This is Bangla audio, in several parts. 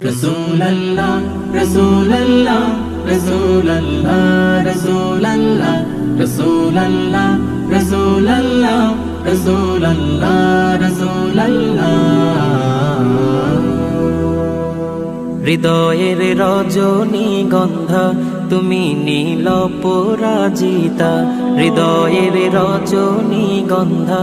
রসুল্লাহ রসুল্লাহ রসুল্লাহ রসুল্লাহ রসুল্লাহ রসুল্লাহ রসুল্লাহ রসুল্লাহ হৃদয়ের রজনী গন্ধা, তুমি নীল পরাজিতা হৃদয়ের রজনী গন্ধা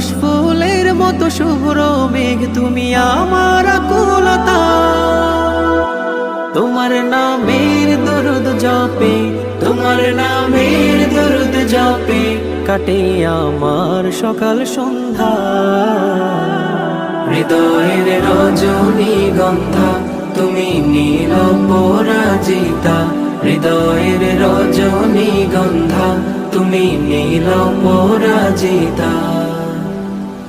কাশফুলের মতো শুভ্র মেঘ, তুমি আমার আকুলতা। তোমার নামের দরুদ জপে, তোমার নামের দরুদ জপে, কাটে আমার সকাল সন্ধ্যা। হৃদয়ের রজনী গন্ধা, তুমি নীল পরাজিতা। হৃদয়ের রজনী গন্ধা, তুমি নীল পরাজিতা।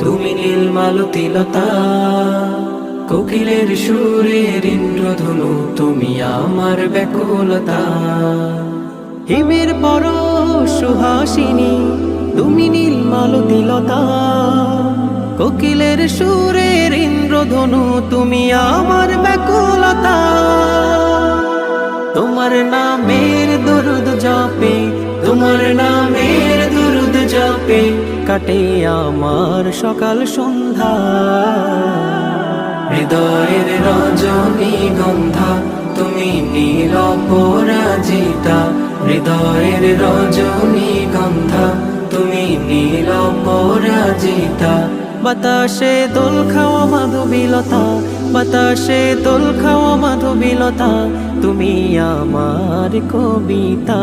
তুমি নীলমালতিলতা কোকিলের সুরের ইন্দ্রধনু, তুমি আমার ব্যাকুলতা। হিমের পর সুহাসিনী, তুমি নীলমালতিলতা কোকিলের সুরের ইন্দ্রধনু, তুমি আমার ব্যাকুলতা। তোমার নামের দরুদ জপে, তোমার নামের দরুদ জপে কাটে আমার সকাল সন্ধ্যা। হৃদয়ের রজনী গন্ধা, তুমি নীল পরাজিতা। হৃদয়ের রজনী গন্ধা, তুমি নীল পরাজিতা। বাতাসে দোল খাওয়া মাধুবিলতা, বাতাসে দোল খাওয়া মাধুবিলতা, তুমি আমার কবিতা।